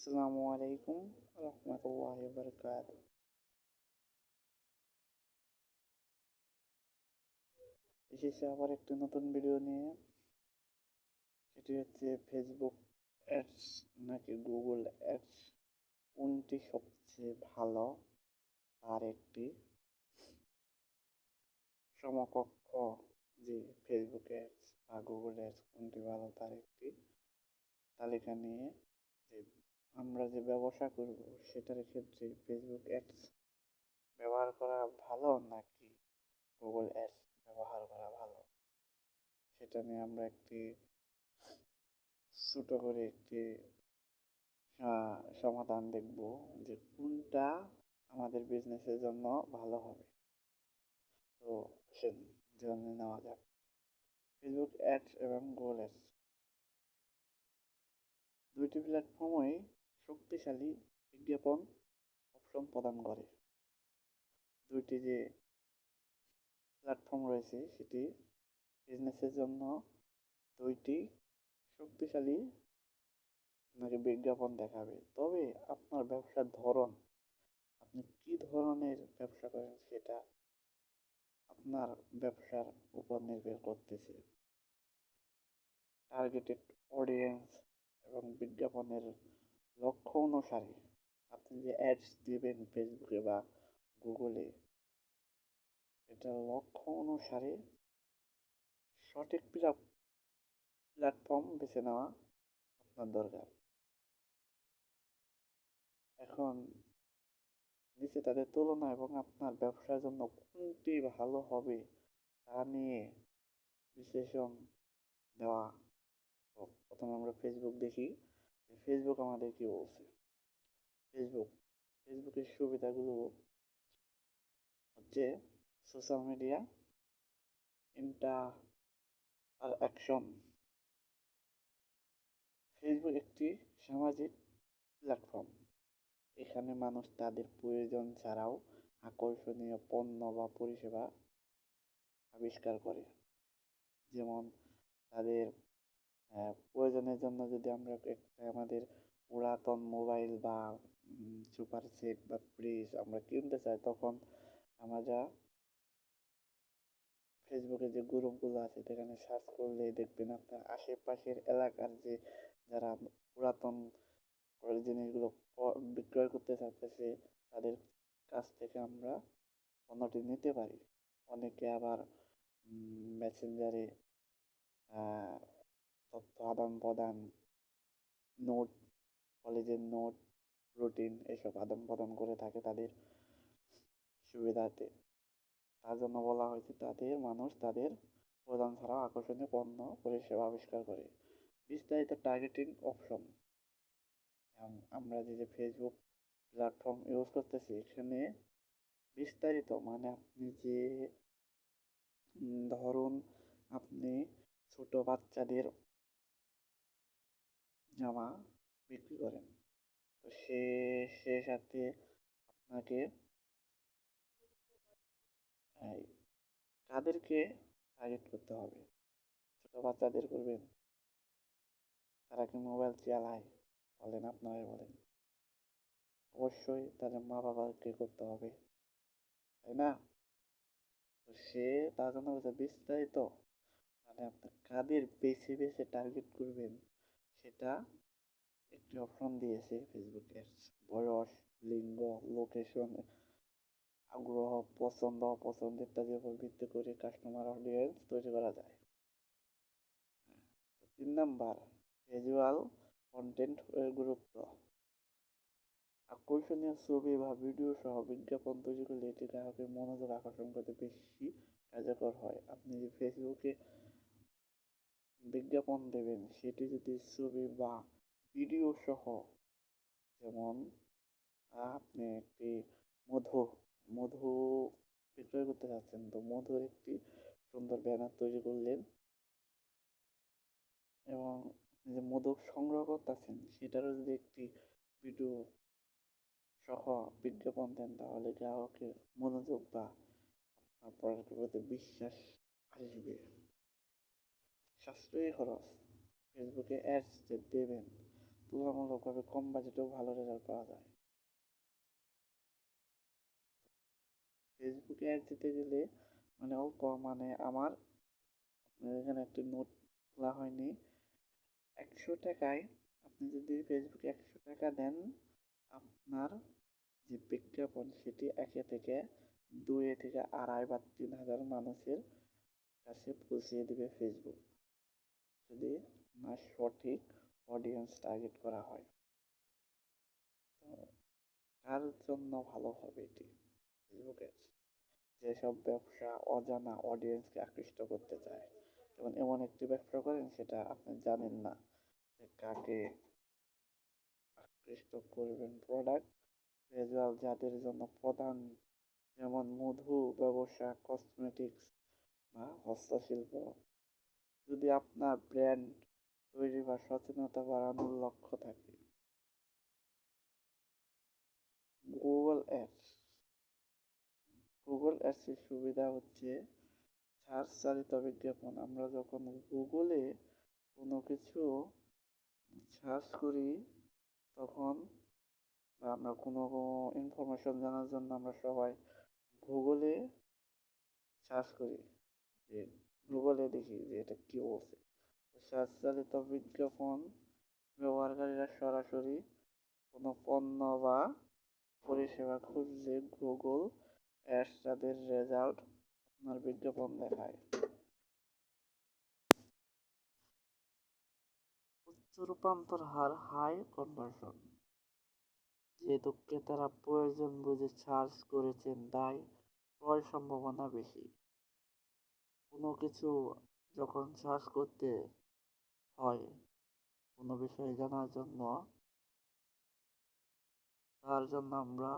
আসসালামু আলাইকুম রহমতুল্লাহ বরকাত এসেছে আবার একটি নতুন ভিডিও নিয়ে। সেটি হচ্ছে ফেসবুক অ্যাডস নাকি গুগল অ্যাডস কোনটি সবচেয়ে ভালো তার একটি? সমকক্ষ যে ফেসবুক অ্যাডস বা গুগল অ্যাডস কোনটি ভালো তার একটি তালিকা নিয়ে যে আমরা যে ব্যবসা করব সেটার ক্ষেত্রে ফেসবুক অ্যাডস ব্যবহার করা ভালো নাকি গুগল অ্যাডস ব্যবহার করা ভালো? সেটা নিয়ে আমরা একটি ছোটো করে একটি সমাধান দেখব যে কোনটা আমাদের বিজনেসের জন্য ভালো হবে। তো সে জন্য নেওয়া যাক। ফেসবুক অ্যাডস এবং গুগল অ্যাডস দুইটি প্ল্যাটফর্মই শক্তিশালী বিজ্ঞাপন অপশন প্রদান করে। দুইটি যে প্ল্যাটফর্ম রয়েছে, সেটি বিজনেসের জন্য দুইটি শক্তিশালী আপনাকে বিজ্ঞাপন দেখাবে? তবে আপনার ব্যবসার ধরন, আপনি কি ধরনের ব্যবসা করেন সেটা আপনার ব্যবসার উপর নির্ভর করতেছে। টার্গেটেড অডিয়েন্স এবং বিজ্ঞাপনের লক্ষ্য অনুসারে আপনি যে অ্যাডস দিবেন ফেসবুকে বা গুগলে এটা লক্ষ্য অনুসারে সঠিক প্ল্যাটফর্ম বেছে নেওয়া আপনার দরকার। এখন নিচে তাদের তুলনা এবং আপনার ব্যবসার জন্য কোনটি ভালো হবে তা নিয়ে বিশ্লেষণ দেওয়া প্রথমে আমরা ফেসবুক দেখি। ফেসবুক আমাদের কি বলছে? ফেসবুক ফেসবুকের সুবিধাগুলো হচ্ছে social media interaction Facebook একটি সামাজিক প্ল্যাটফর্ম এখানে মানুষ তাদের প্রয়োজন ছাড়াও আকর্ষণীয় পণ্য বা পরিষেবা আবিষ্কার করে। যেমন তাদের প্রয়োজনের জন্য যদি আমরা একটা আমাদের পুরাতন মোবাইল বা সুপার সেট বা ফ্রিজ আমরা কিনতে চাই, তখন আমরা ফেসবুকে যে গ্রুপগুলো আছে, সেখানে সার্চ করলে দেখবেন আপনার আশেপাশের এলাকার যে যারা পুরাতন জিনিসগুলো বিক্রয় করতে চাইতেছে, তাদের কাছ থেকে আমরা পণ্যটি নিতে পারি। অনেকে আবার মেসেঞ্জারে তথ্য আদান প্রদান নোট, কলেজের নোট, রুটিন এসব আদান প্রদান করে থাকে তাদের সুবিধাতে। তার জন্য বলা হয়েছে, তাদের মানুষ তাদের প্রদান ছাড়াও আকর্ষণীয় পণ্য পরিষেবা আবিষ্কার করে। বিস্তারিত টার্গেটিং অপশন আমরা যে ফেসবুক প্ল্যাটফর্ম ইউজ করতেছি, এখানে বিস্তারিত মানে আপনি যে ধরুন আপনি ছোট বাচ্চাদের জামা বিক্রি করেন। তো সে সে সাথে আপনাকে কাদেরকে টার্গেট করতে হবে। ছোট বাচ্চাদের করবেন। তারা কি মোবাইল চালায়? বলেন আপনারাই বলেন। অবশ্যই তাদের মা বাবাকে করতে হবে। তাই না? তো সে তার জন্য বিস্তারিত। মানে আপনি কাদের বেছে বেছে টার্গেট করবেন? সেটা একটি অপশন দিয়েছে ফেসবুক অ্যাডস বয়স, লিঙ্গ লোকেশন আগ্রহ, পছন্দ অপছন্দ ইত্যাদির উপর ভিত্তি করে কাস্টমার অডিয়েন্স তৈরি করা যায়। তিন নাম্বার ভিজুয়াল কন্টেন্ট এর গুরুত্ব। আকর্ষণীয় ছবি বা ভিডিও সহ বিজ্ঞাপন তৈরি করলে এটি গ্রাহকের মনোযোগ আকর্ষণ করতে বেশি কার্যকর হয়। আপনি যে ফেসবুকে বিজ্ঞাপন দেবেন, সেটি যদি ছবি বা ভিডিও সহ, যেমন, আপনি একটি মধু মধু বিক্রয় করতে চাচ্ছেন তো মধুর একটি সুন্দর ব্যানার তৈরি করলেন এবং যে মধু সংগ্রহ করতেছেন, সেটারও যদি একটি ভিডিও সহ বিজ্ঞাপন দেন, তাহলে গ্রাহকের মনোযোগ বা আপনার প্রতি বিশ্বাস আসবে। সাশ্রয়ী খরচ। ফেসবুকে অ্যাডস যে দেবেন। তুলনামূলকভাবে কম বাজেটেও ভালো রেজাল্ট পাওয়া যায়। ফেসবুকে অ্যাড দিতে গেলে মানে অল্প মানে আমার এখানে একটি নোট খোলা হয়নি। একশো টাকায় আপনি যদি ফেসবুকে একশো টাকা দেন, আপনার যে বিজ্ঞাপন সেটি একে থেকে দুই থেকে আড়াই বা তিন হাজার মানুষের কাছে পৌঁছিয়ে দেবে ফেসবুক। আপনার সঠিক অডিয়েন্স টার্গেট করা হয়। কার জন্য ভালো হবে এটি? যেসব ব্যবসা অজানা অডিয়েন্সকে আকৃষ্ট করতে চায়, যেমন এমন একটি ব্যবসা করেন, সেটা আপনি জানেন না যে কাকে আকৃষ্ট করবেন প্রোডাক্ট ভেজুয়াল যাদের জন্য প্রধান যেমন মধু, ব্যবসা কসমেটিক্স বা হস্তশিল্প। যদি আপনার ব্র্যান্ড তৈরি বা সচেতনতা বাড়ানোর লক্ষ্য থাকে। গুগল অ্যাডস গুগল অ্যাডসের সুবিধা হচ্ছে সার্চ চালিত বিজ্ঞাপন। আমরা যখন গুগলে কোনো কিছু সার্চ করি, তখন বা আমরা কোনো ইনফরমেশন জানার জন্য আমরা সবাই গুগলে সার্চ করি। যে গুগলে দেখি যে এটা কী বলছে। সার্চ চালিত বিজ্ঞাপন ব্যবহারকারীরা সরাসরি কোনো পণ্য বা পরিষেবা খুঁজলে গুগল অ্যাডস তাদের রেজাল্ট আপনার বিজ্ঞাপন দেখায়। উচ্চ রূপান্তর হার, হাই কনভার্সন। যেহেতু ক্রেতারা প্রয়োজন বুঝে সার্চ করেছেন, তাই ক্রয় সম্ভাবনা বেশি। কোনো কিছু যখন সার্চ করতে হয় কোনো বিষয়ে জানার জন্য। তার জন্য আমরা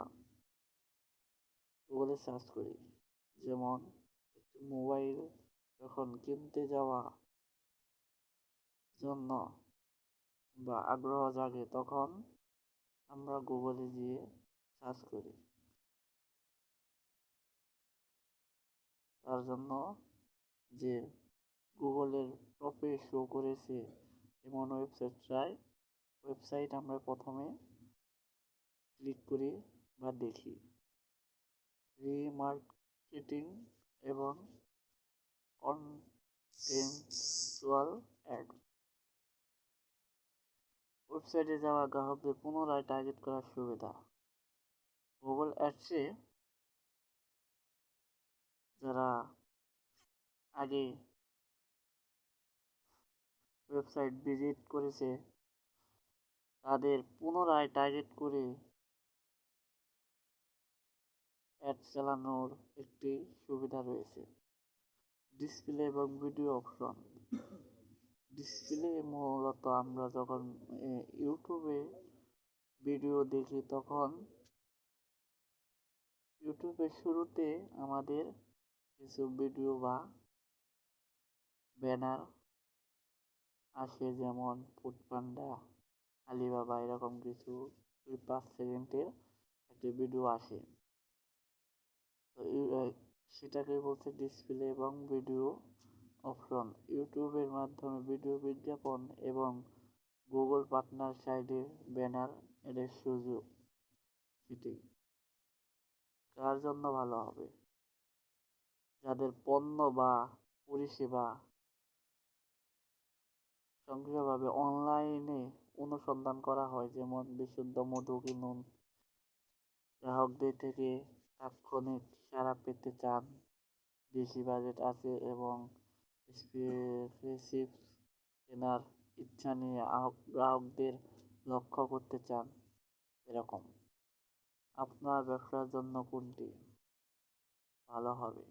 গুগলে সার্চ করি। যেমন একটি মোবাইল যখন কিনতে যাওয়া জন্য বা আগ্রহ জাগে, তখন আমরা গুগলে গিয়ে সার্চ করি। তার জন্য যে গুগলের টপে শো করেছে এমন ওয়েবসাইট ট্রাই ওয়েবসাইট আমরা প্রথমে ক্লিক করি বা দেখি। রিমার্কেটিং এবং কন্টেন্টুয়াল অ্যাড ওয়েবসাইটে যাওয়া গ্রাহকদের পুনরায় টার্গেট করার সুবিধা। গুগল অ্যাডসে যারা আগে ওয়েবসাইট ভিজিট করেছে, তাদের পুনরায় টার্গেট করে অ্যাড চালানোর একটি সুবিধা রয়েছে। ডিসপ্লে এবং ভিডিও অপশন ডিসপ্লে মূলত আমরা যখন ইউটিউবে ভিডিও দেখি তখন ইউটিউবের শুরুতে আমাদের কিছু ভিডিও বা ব্যানার আসে যেমন ফুড পান্ডা আলিবাবা এরকম কিছু দুই পাঁচ সেকেন্ডের একটি ভিডিও আসে। তো সেটাকে বলছে ডিসপ্লে এবং ভিডিও অপশন ইউটিউবের মাধ্যমে ভিডিও বিজ্ঞাপন এবং গুগল পার্টনার সাইডে ব্যানার এদের সুযোগ সেটি কার জন্য ভালো হবে? যাদের পণ্য বা পরিষেবা সক্রিয়ভাবে অনলাইনে অনুসন্ধান করা হয়, যেমন বিশুদ্ধ মধু কিনুন। গ্রাহকদের থেকে তাৎক্ষণিক সাড়া পেতে চান। বেশি বাজেট আছে এবং এক্সপেন্সিভ কেনার ইচ্ছা নিয়ে গ্রাহকদের লক্ষ্য করতে চান। এরকম। আপনার ব্যবসার জন্য কোনটি ভালো হবে?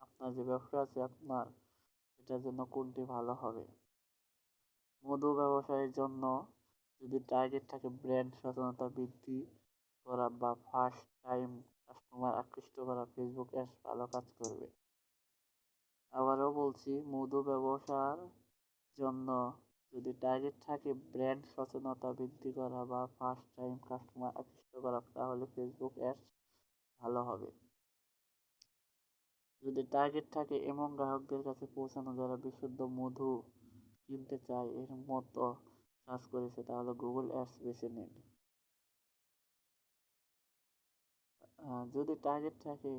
আপনার যে ব্যবসা আছে আপনার এটার জন্য কোনটি ভালো হবে? মধু ব্যবসায়ের জন্য যদি টার্গেট থাকে ব্র্যান্ড সচেতনতা বৃদ্ধি করা বা ফার্স্ট টাইম কাস্টমার আকৃষ্ট করা ফেসবুক অ্যাডস ভালো কাজ করবে। আবারও বলছি, মধু ব্যবসার জন্য যদি টার্গেট থাকে ব্র্যান্ড সচেতনতা বৃদ্ধি করা বা ফার্স্ট টাইম কাস্টমার আকৃষ্ট করা, তাহলে ফেসবুক অ্যাডস ভালো হবে। যদি টার্গেট থাকে এমন গ্রাহকদের কাছে পৌঁছানো যারা বিশুদ্ধ মধু কিনতে চায় এর মতো সার্চ করেছে তাহলে গুগল অ্যাডস বেছে নিন। যদি টার্গেট থাকে,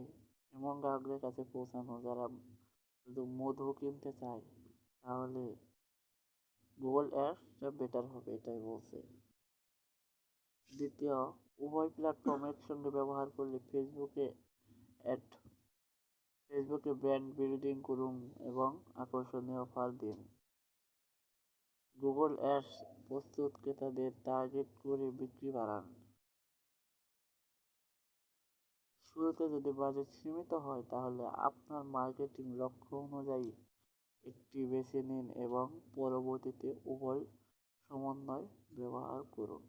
এমন গ্রাহকদের কাছে পৌঁছানো, যারা শুধু মধু কিনতে চায়, তাহলে গুগল অ্যাডসটা বেটার হবে, এটাই বলছে। দ্বিতীয়, উভয় প্ল্যাটফর্ম একসঙ্গে ব্যবহার করলে ফেসবুকে অ্যাড ফেসবুকে ব্র্যান্ড বিল্ডিং করুন এবং আকর্ষণীয় অফার দিন। গুগল অ্যাপস প্রস্তুত ক্রেতাদের টার্গেট করে বিক্রি বাড়ান। শুরুতে যদি বাজেট সীমিত হয়, তাহলে আপনার মার্কেটিং লক্ষ্য অনুযায়ী একটি বেছে নিন এবং পরবর্তীতে উভয় সমন্বয় ব্যবহার করুন।